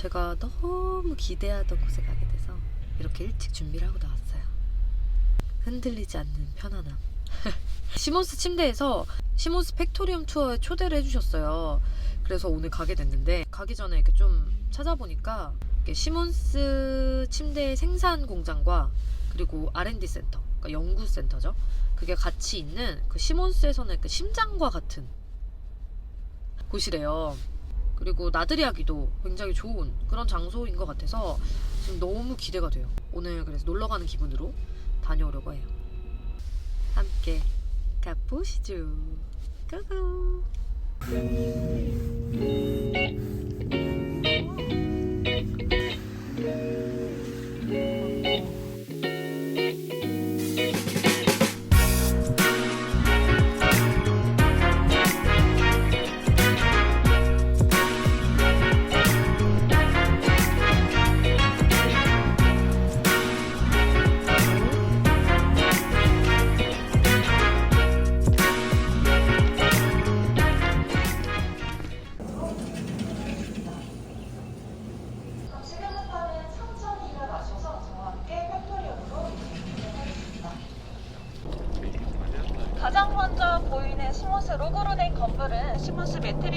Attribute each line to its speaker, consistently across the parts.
Speaker 1: 제가 너무 기대하던 곳에 가게 돼서 이렇게 일찍 준비를 하고 나왔어요. 흔들리지 않는 편안함. 시몬스 침대에서 시몬스 팩토리움 투어에 초대를 해주셨어요. 그래서 오늘 가게 됐는데 가기 전에 이렇게 좀 찾아보니까 이렇게 시몬스 침대 생산 공장과 그리고 R&D 센터, 그러니까 연구 센터죠. 그게 같이 있는 그 시몬스에서는 그 심장과 같은 곳이래요. 그리고 나들이 하기도 굉장히 좋은 그런 장소인 것 같아서 지금 너무 기대가 돼요. 오늘 그래서 놀러 가는 기분으로 다녀오려고 해요. 함께 가보시죠. 고고.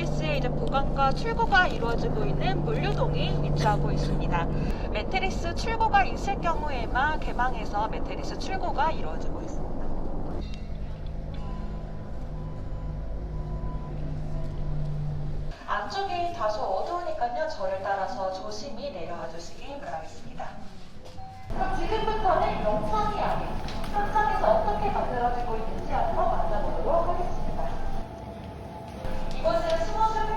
Speaker 2: 매트리스의 이제 보관과 출고가 이루어지고 있는 물류동이 위치하고 있습니다. 매트리스 출고가 있을 경우에만 개방해서 매트리스 출고가 이루어지고 있습니다. 안쪽이 다소 어두우니까요. 저를 따라서 조심히 내려와 주시기 바라겠습니다. 그럼 지금부터는 영상이 아닌 현장에서 어떻게 만들어지고 있는지 한번 만나보도록 하겠습니다. 이곳은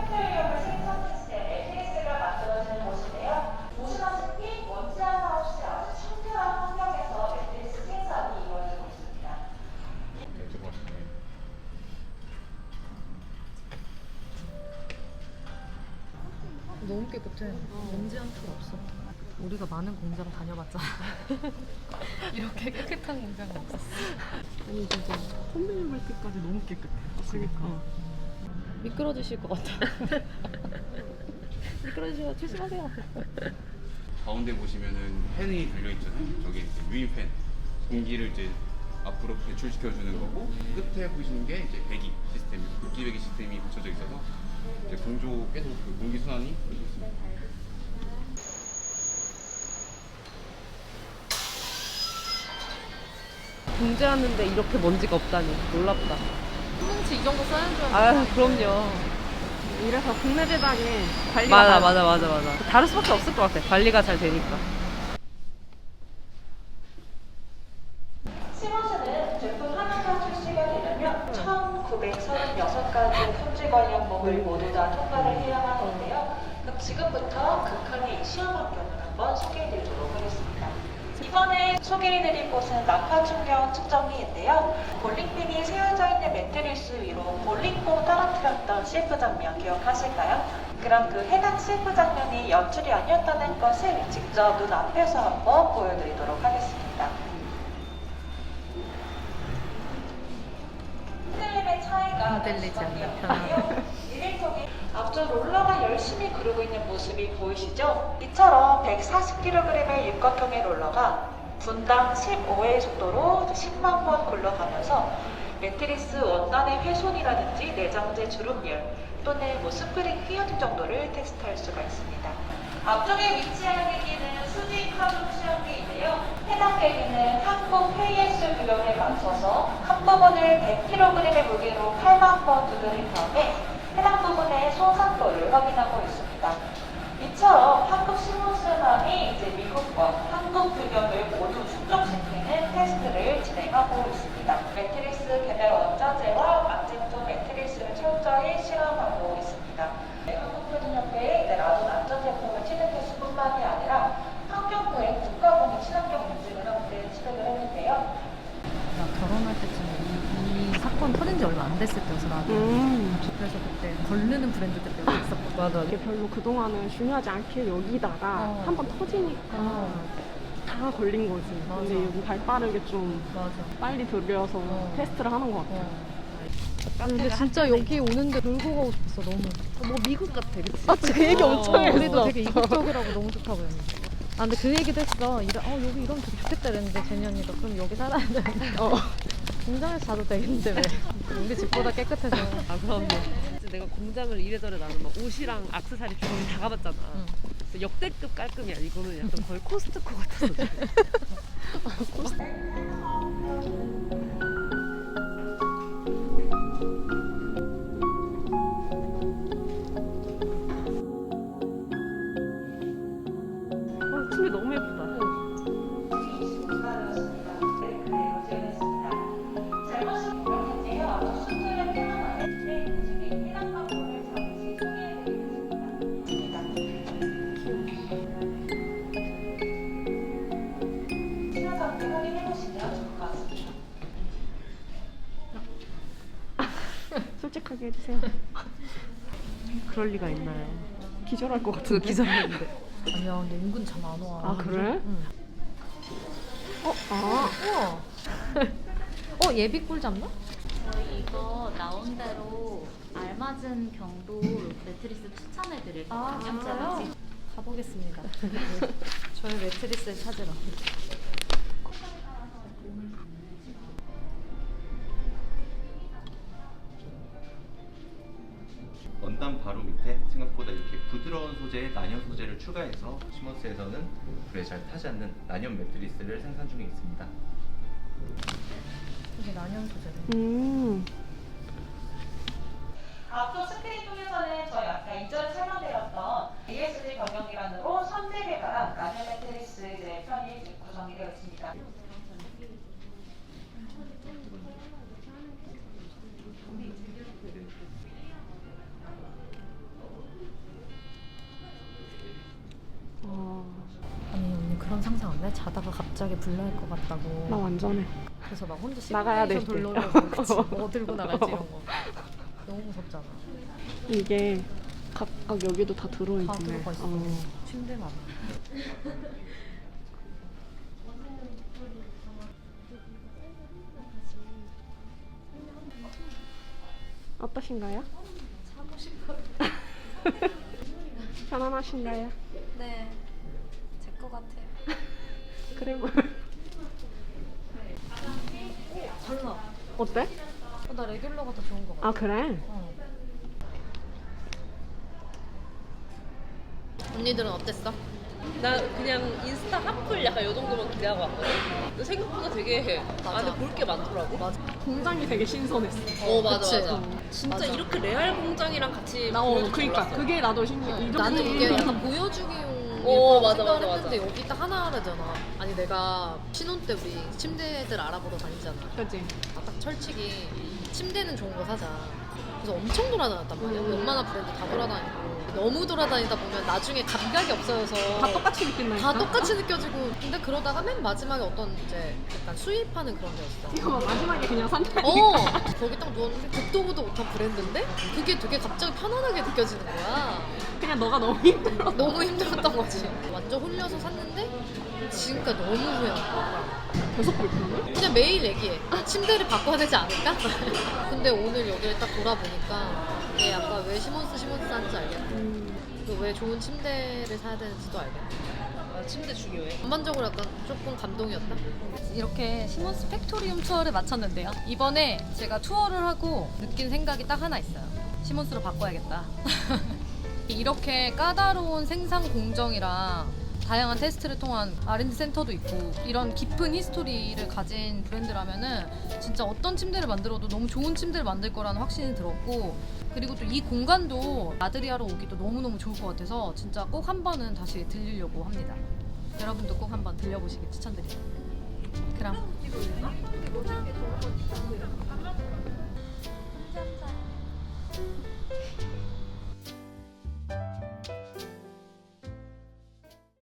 Speaker 2: 스모스 팩토리움을 생산한 시대에 테니스가 만들어지는 곳인데요. 보시다시피 먼지 하나 없이 아주 청결한 환경에서 매트리스 생산이 이루어지고 있습니다.
Speaker 1: 너무 깨끗해. 먼지 한 톨 없어. 우리가 많은 공장 다녀봤잖아. 이렇게 깨끗한 공장은 없었어.
Speaker 3: 아니 진짜 손님 볼 때까지 너무 깨끗해. 그러니까.
Speaker 1: 미끄러지실 것 같아. 미끄러지시면 조심하세요.
Speaker 4: 가운데 보시면은 팬이 달려 있잖아요. 저게 이제 유인 팬. 공기를 이제 앞으로 배출시켜 주는 거고 끝에 보시는 게 이제 배기 시스템, 급기 배기 시스템이 붙여져 있어서 이제 공조 계속 그 공기 순환이 되고 있습니다.
Speaker 3: 공제하는데 이렇게 먼지가 없다니 놀랍다.
Speaker 1: 수능치 이 정도 써야
Speaker 3: 줄아 그럼요. 이래서 국내 재단이 관리가 맞아 맞아 맞아 맞아. 다를 수밖에 없을 것 같아. 관리가 잘 되니까.
Speaker 2: 시몬스는 제품 하나가 출시가 되려면 1936가지 품질 관리 항목을 모두 다 통과를 해야 하는데요. 그럼 지금부터 극한의 시험 환경을 한번 하겠습니다. 이번에 소개해드릴 곳은 낙하 충격 측정기인데요. 볼링핀이 세워져 있는 매트리스 위로 볼링공 떨어뜨렸던 CF 장면 기억하실까요? 그럼 그 해당 CF 장면이 연출이 아니었다는 것을 직접 눈앞에서 한번 보여드리도록 하겠습니다. 흔들림의 차이가
Speaker 1: 흔들리지 않는.
Speaker 2: 이를 통해 앞쪽 롤러가 열심히 그르고 있는 모습이 보이시죠? 이처럼 140kg의 육각형의 롤러가 분당 15의 속도로 10만 번 굴러가면서 매트리스 원단의 훼손이라든지 내장재 주름열 또는 뭐 스프링 휘어짐 정도를 테스트할 수가 있습니다. 앞쪽에 위치한 계기는 수직 하중 시험기인데요. 해당 계기는 한국 KS 규격에 맞춰서 한 부분을 100kg의 무게로 8만 번 두드린 다음에 해당 부분의 손상도를 확인하고 있습니다. 이처럼 한국 시몬스만이 이제 미국과 한국 규격을 모두 충족시키는 테스트를 진행하고 있습니다. 매트리스 개별 원자재와 안정적 매트리스를 철저히 실험하고 있습니다. 네, 한국표준협회의 이제 라돈 안전제품을 취득했을 뿐만이 아니라 환경부의 국가공인 친환경 인증을 함께 취득을 했는데요.
Speaker 1: 나 결혼할 때쯤에 이, 이 사건 터진 지 얼마 안 됐을 때여서 나도
Speaker 3: 음.
Speaker 1: 그래서 그때 걸르는 브랜드들이 몇개 있었거든.
Speaker 3: 맞아.
Speaker 5: 이게 별로 그동안은 중요하지 않게 여기다가
Speaker 1: 어.
Speaker 5: 한번 터지니까
Speaker 1: 어.
Speaker 5: 다 걸린 거지.
Speaker 1: 맞아.
Speaker 5: 근데 여기 발 빠르게 좀
Speaker 1: 맞아.
Speaker 5: 빨리 들여서
Speaker 1: 어.
Speaker 5: 테스트를 하는 것 같아.
Speaker 1: 어. 근데 진짜 여기 오는데 놀고 가고 싶었어 너무. 뭐 미국 같아, 그치?
Speaker 5: 아, 그 얘기 엄청 했어.
Speaker 1: 우리도 되게 이국적이라고 너무 좋다고 했는데. 아 근데 그 얘기도 했어. 이러, 어 여기 이러면 되게 좋겠다 이랬는데 제니 언니가 그럼 여기 살아야 되는데. 어. 공장에서 자도 되겠는데 왜? 우리 집보다 깨끗해서.
Speaker 3: 아 그럼요. 진짜 내가 공장을 이래저래 나는 막 옷이랑 악세사리 주머니 다 가봤잖아.
Speaker 1: 응.
Speaker 3: 역대급 깔끔이야. 이거는 약간 거의 코스트코 같았어. 어,
Speaker 5: 하게 해주세요.
Speaker 3: 그럴 리가 있나요?
Speaker 5: 기절할
Speaker 3: 것그
Speaker 5: 같은데.
Speaker 3: 기사였는데.
Speaker 1: 아니야 근데 은근 잠 안 와.
Speaker 5: 아, 그래?
Speaker 1: 응.
Speaker 5: 어, 아.
Speaker 1: 우와. 어 예비 꿀 잡나?
Speaker 6: 저희 이거 나온 대로 알맞은 경도 매트리스 추천해 드릴게요.
Speaker 1: 아,
Speaker 6: 제가
Speaker 1: 진짜요?
Speaker 6: 지금
Speaker 1: 가보겠습니다. 저희 매트리스를 찾으러.
Speaker 7: 소재를 추가해서 시몬스에서는 불에 잘 타지 않는 난연 매트리스를 생산 중에 있습니다.
Speaker 1: 이게 난연 소재네.
Speaker 5: 음.
Speaker 2: 앞쪽 스크린 통해서는 저희 아까 이전에 설명드렸던 ASD 경영기관으로 선대개가 라면 매트리스 이제 편이 구성이 되어 있습니다.
Speaker 1: 자다가 갑자기 불날 것 같다고.
Speaker 5: 나 완전해.
Speaker 1: 그래서 막 혼자
Speaker 5: 나가야
Speaker 1: 시뮬레이션. 돌려고 그치? 뭐 들고 나갈지 이런 거. 너무 무섭잖아.
Speaker 5: 이게 각각 여기도 다 들어있네.
Speaker 1: 다 들어가 있어.
Speaker 5: 어.
Speaker 1: 침대만.
Speaker 5: 어떠신가요? 자고 싶어요. 편안하신가요?
Speaker 8: 네, 제 거 같아요.
Speaker 5: 그래 뭐.
Speaker 1: 달라.
Speaker 5: 어때?
Speaker 1: 어, 나 레귤러가 더 좋은 것 같아.
Speaker 5: 아 그래?
Speaker 1: 어. 언니들은 어땠어?
Speaker 3: 나 그냥 인스타 핫플 약간 요 정도만 기대하고 왔거든. 근데 생각보다 되게 안에 볼 게 많더라고.
Speaker 1: 맞아.
Speaker 5: 공장이 되게 신선했어.
Speaker 3: 어 맞아
Speaker 1: 그치?
Speaker 3: 맞아.
Speaker 1: 어.
Speaker 3: 진짜
Speaker 1: 맞아.
Speaker 3: 이렇게 레알 공장이랑 같이
Speaker 5: 나 어,
Speaker 3: 보여줄 줄
Speaker 5: 그니까
Speaker 3: 몰랐어.
Speaker 5: 그게 나도 신기해. 이
Speaker 1: 나는 이게 약간 보여주기 용
Speaker 3: 어, 맞아,
Speaker 1: 생각을
Speaker 3: 맞아,
Speaker 1: 했는데
Speaker 3: 맞아.
Speaker 1: 여기 딱 하나 하잖아. 아니 내가 신혼 때 우리 침대들 알아보러 다니잖아.
Speaker 5: 그지.
Speaker 1: 아, 딱 철칙이 침대는 좋은 거 사자. 그래서 엄청 돌아다녔단 말이야.
Speaker 5: 음.
Speaker 1: 웬만한 브랜드 다 돌아다니고 너무 돌아다니다 보면 나중에 감각이 없어져서
Speaker 5: 다 똑같이 느낀다니까.
Speaker 1: 다 똑같이 느껴지고 근데 그러다가 맨 마지막에 어떤 이제 약간 수입하는 그런 데였어.
Speaker 5: 이거 마지막에 그냥 산다니까.
Speaker 1: 어 거기 딱 누웠는데 듣도 보도 못한 브랜드인데 그게 되게 갑자기 편안하게 느껴지는 거야.
Speaker 5: 그냥 너가 너무 힘들어.
Speaker 1: 너무 힘들었던 거지. 완전 홀려서 샀는데 지금까 지 너무 후회한 거야.
Speaker 5: 계속 불편해?
Speaker 1: 그냥 매일 얘기해. 침대를 바꿔야 되지 않을까? 근데 오늘 여기를 딱 돌아보니까 얘 아까 왜 시몬스 시몬스 하는지 알겠다.
Speaker 5: 음.
Speaker 1: 그리고 왜 좋은 침대를 사야 되는지도 알겠다.
Speaker 3: 아, 침대 중요해.
Speaker 1: 전반적으로 약간 조금 감동이었다.
Speaker 8: 이렇게 시몬스 팩토리움 투어를 마쳤는데요. 이번에 제가 투어를 하고 느낀 생각이 딱 하나 있어요. 시몬스로 바꿔야겠다. 이렇게 까다로운 생산 공정이랑 다양한 테스트를 통한 R&D 센터도 있고 이런 깊은 히스토리를 가진 브랜드라면은 진짜 어떤 침대를 만들어도 너무 좋은 침대를 만들 거라는 확신이 들었고 그리고 또 이 공간도 하러 오기도 너무너무 좋을 것 같아서 진짜 꼭 한 번은 다시 들리려고 합니다. 여러분도 꼭 한번 들려보시길 추천드립니다. 그럼